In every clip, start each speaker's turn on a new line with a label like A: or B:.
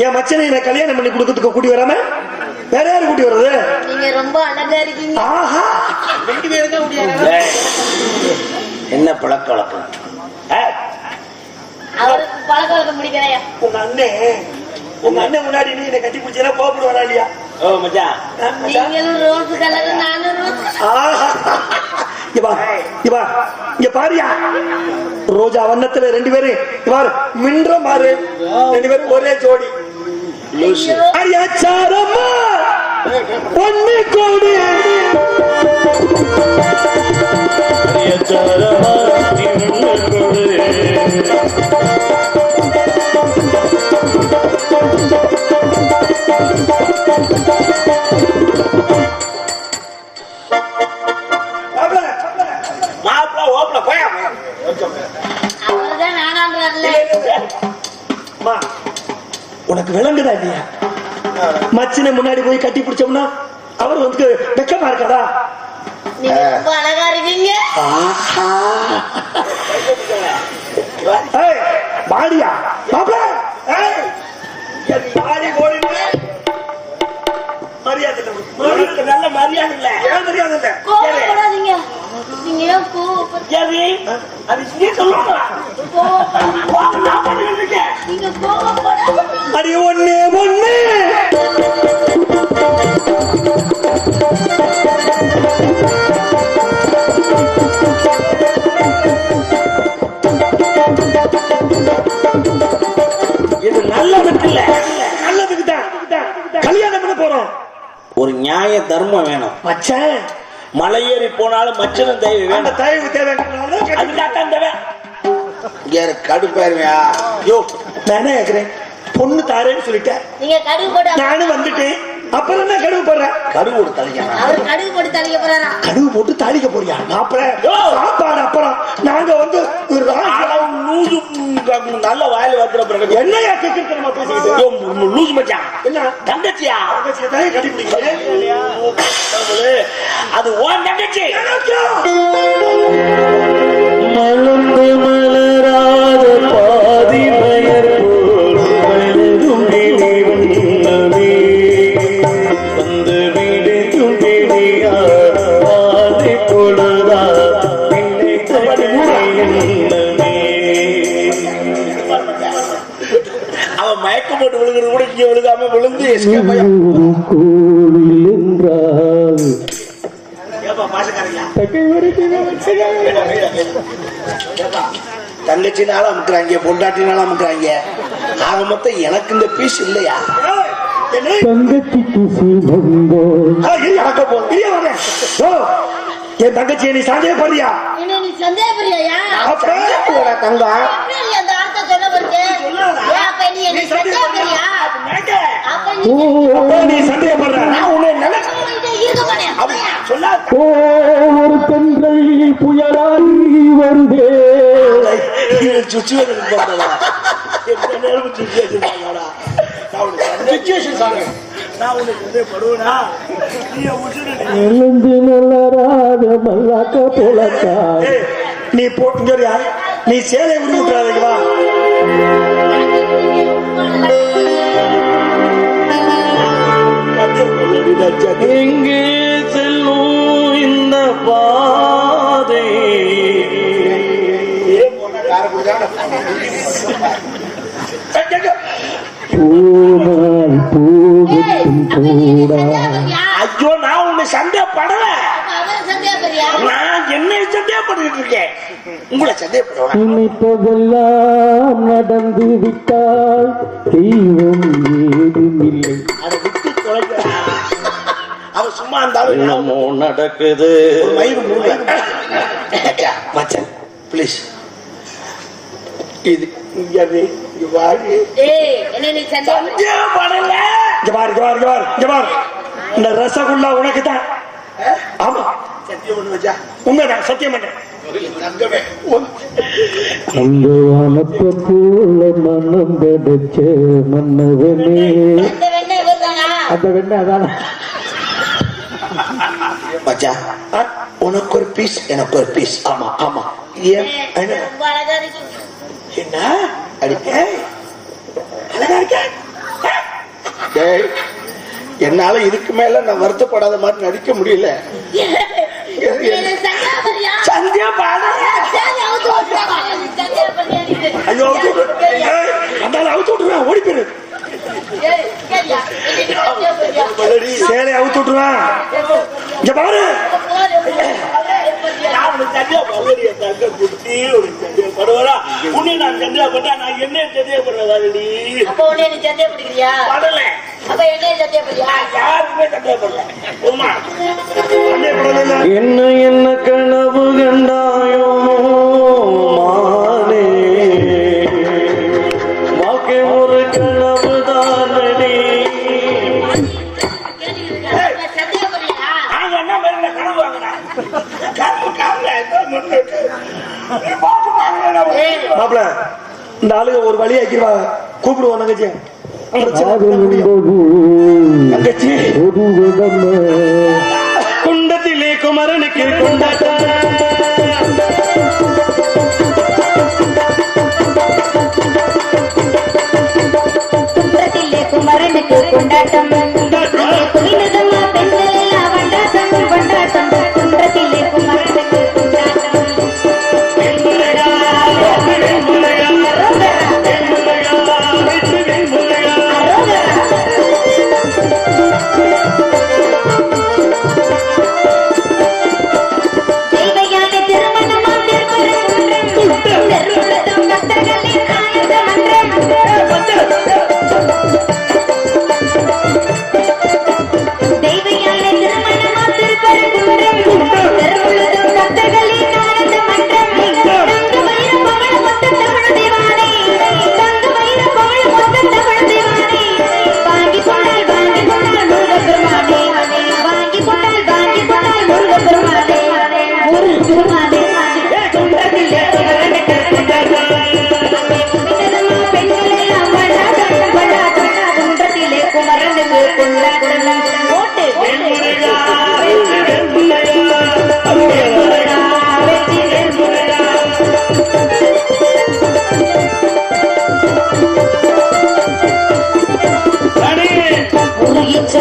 A: என் மச்சனை என்ன கல்யாணம் பண்ணி கொடுக்கறதுக்கு கூட்டி வராம? வேற யாரு கூட்டி வர்றது?
B: நீங்க ரொம்ப அழகா இருக்கீங்க.
A: ஆஹா!
C: ரெண்டு பேரும் தான் முடியாது என்ன பழக்க வழக்கம்?
B: பழக்க வழக்கம்
A: உங்க அண்ணன் உங்க அண்ணன் முன்னாடி நீ என்ன கட்டி பிடிச்சா கோபப்படு வரா இல்லையா?
C: ஓ மச்சான்.
B: நீங்களும் ரோஸ் கலர் நானும் ரோஸ்
A: இங்க பாரியா. ரோஜா வண்ணத்துல ரெண்டு பேரும் பாரு மின்ற மாறு ரெண்டு பேரும் ஒரே ஜோடி.
C: லூசு.
A: அரியாச்சாரம்மா. பொண்ணு கோடி. உனக்கு விளங்குதா இல்லையா மச்சினை முன்னாடி போய் கட்டி பிடிச்சோம்னா அவர் வந்து வெக்கமா இருக்காதா
B: நீங்க அழகா இருக்கீங்க.
A: மாப்பிள என் வாடி ஓடின்னு. மரியாதை
C: நல்ல மரியாதை இல்ல.
A: ஏன் மரியாதை இல்லை?
B: கோவப்படாதீங்க நீங்க ஏன்
C: அது நீ சொல்லணும்
A: அடி ஒண்ணு ஒண்ணு
C: இது நல்லதுக்கு இல்ல.
A: நல்லதுக்கு தான். கல்யாணம் பண்ண போறோம்.
C: ஒரு நியாய தர்மம் வேணும்.
A: மச்சான்
C: மலை ஏறி போனாலும் மச்சனும் தேவை
A: அந்த
C: வேணும்
A: தயவு தேவைங்கிறனால கட்டி-
C: அதுக்காக அந்த யாரு கடுப்பாருவியா யோ
A: நான் என்ன கேக்குறேன்? பொண்ணு தாரேன்னு சொல்லிட்டேன். நானும் வந்துட்டேன். அப்புறம் என்ன கடுவு போடுறேன்
C: கடுவோடு தலைக்கணும்
B: அவர் கடுகு போட்டு தலைக்க போறாரா?
A: கடுவு போட்டு தாளிக்க போறியா? மாப்பிள
C: யோ!
A: சாப்பாடு அப்புறம். நாங்க வந்து
C: லூசு நல்ல வாயில வைக்கிற பிறகு
A: என்னையா கேட்கிறோமா பேசிக்கிட்டு
C: யோ, லூசு மச்சான்
A: என்ன?
C: தங்கச்சியா?
A: தங்கச்சியை தான்
C: அது ஓன் தங்கச்சி. அவன் மயக்கம் போட்டு விழுகிறது கூட இங்க விழுகாம விழுந்து தங்கச்சினால அமுக்குறாங்க பொண்டாட்டினால அமுக்குறாங்க. ஆக மொத்தம் எனக்கு இந்த பீஸ் இல்லையா?
A: என்ன
D: தங்கச்சிக்கு சீமந்தோ
A: ஆ, இரு, அடக்க போ. இரு, வரேன். ஓ, என் தங்கச்சியை நீ சந்தேகப்படுறியா?
C: தங்கம்
B: எப்படி நீ அந்த அர்த்தம் சொல்ல போறீங்க ஏன் அப்ப நீ சந்தேகப்படுறியா அப்ப நீ
A: நீ சந்தேகப்படுற
C: நான் உன்னை
D: ஒரு தென்றல் புயலாகி வருதே.
C: இது situation போடுறதா? எந்த நேரமும் situation தாங்கடா. நான் உனக்கு
D: எங்கே செல்லும் இந்த பாதை? போனால் போகட்டும் போடா
C: ஐயோ நான் உன்னை சந்தேகப்படல நான் என்னை சந்தேகப்பட்டுட்டு இருக்கேன். உங்களை சந்தேகப்படுவேன்.
D: நினைப்பதெல்லாம் நடந்து விட்டால் தெய்வம் ஏதுமில்லை.
C: அவன் சும்மா இருந்தாலும்
D: நடக்குது.
C: மச்சான். ப்ளீஸ் இது இங்க வாடி.
B: ஏய் என்ன நீ சந்தேகம்
C: சந்தேகப்படல
A: இங்க பாரு இங்க பாரு இங்க பாரு இங்க பாரு. இந்த ரசகுல்லா உனக்கு தான் ஆமா.
C: சத்தியம்
A: உண்மைதான்
D: அந்த வானத்தை போல மனம் படைச்ச மன்னவனே
B: வெண்ணெய்?
D: அந்த வெண்ண அதான?
C: மச்சான் உனக்கு ஒரு பீஸ் எனக்கு ஒரு பீஸ் ஆமா ஆமா என்ன?
B: ரொம்ப அழகா இருக்கு.
C: என்னால இதுக்கு மேல நான் வருத்தப்படாத மாதிரி நடிக்க முடியல? சந்தியா பாடா. ஐயோ அவுத்து விட்டுருவேன் ஓடி போயிரு
A: சேலை அவுத்து விட்டுருவான். இங்க பாரு.
C: உன்னை நான் சந்தியா பட்டா நான் என்ன சந்தியா படுறதாடி
B: அப்ப உடனே நீ சந்தேகப்படுகிறியா?
C: படல.
B: அப்ப என்னைய சந்தேகப்படுறியா?
C: யாருமே சந்தியா படல உமா
A: சந்தேகப்படல
D: என்ன என்ன கனவு கண்டாயோ?
A: மாப்பிள இந்த ஆளுங்க ஒரு வழி ஆக்கிடுவாங்க. கூப்பிடுவோம் தங்கச்சி. பிரச்சனை பண்ண முடியும். தங்கச்சி.
D: குண்டத்திலே குமரனுக்கு
E: குண்டாட்டம் குமரனுக்கு கொண்டாட்டம் உருகிச்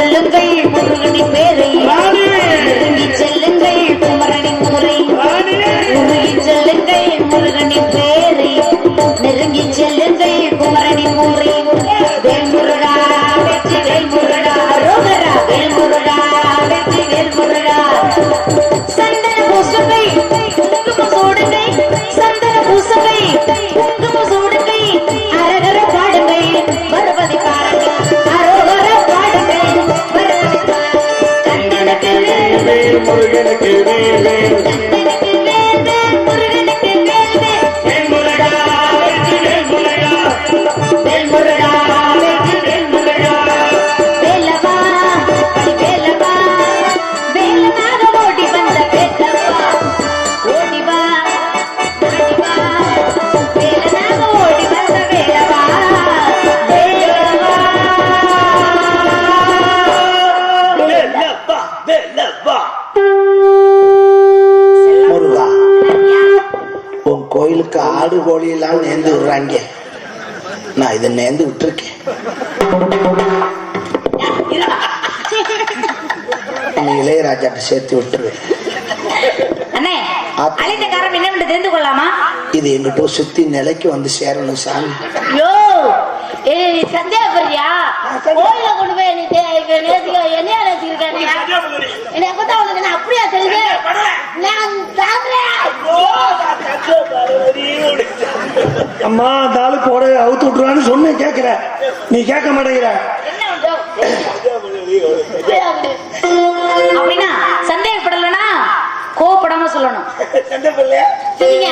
C: रे रे रे கோயிலுக்கு ஆடு கோழி எல்லாம் நேர்ந்து விடுறாங்க. நான் இதை நேர்ந்து விட்டுருக்கேன். இளையராஜாட்ட சேர்த்து விட்டுருவேன்
E: தெரிந்து கொள்ளாமா?
C: இது எங்கிட்ட சுத்தி நிலைக்கு வந்து சேரணும் சாமி.
B: யோ, ஏய், நீ சந்தேகப்படுறியா? கோயில்ல கொண்டு போய் என்னையா நேத்துக்கிருக்காங்க? என்னை எப்பதான் உனக்கு நான் அப்படியா தெரியுது? நான்.
A: அம்மா அந்த ஆளு போட அவுத்து விட்டுருவான்னு சொன்னேன் கேக்குற நீ கேட்க மாட்டேங்கிற?
E: அப்படின்னா சந்தேகப்படலனா கோவப்படாம சொல்லணும்.
B: சரிங்க.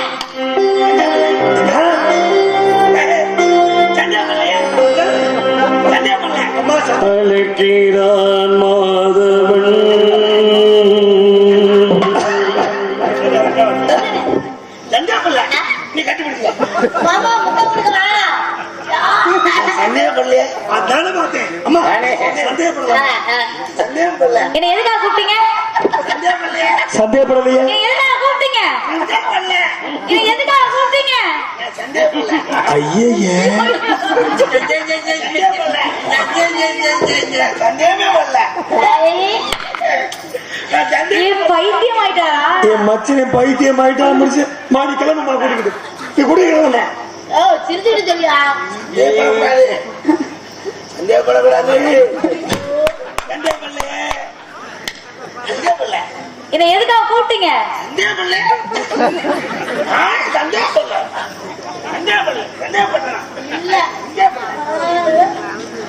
A: சந்தேகப்படலையே? ஐயே
E: பைத்தியம் ஆயிட்டாரா
A: என் மச்சனை பைத்தியம் ஆயிட்டா முடிச்சு மாடி கிளம்புமா கூட்டிக்கிட்டு. நீ குடிக்கிறவன
B: ஓ சிரிச்சுட்டு சொல்லியா
C: சந்தேகப்படக்கூடாது.
E: இத எதுக்காக கூப்பிட்டீங்க?
C: இல்ல.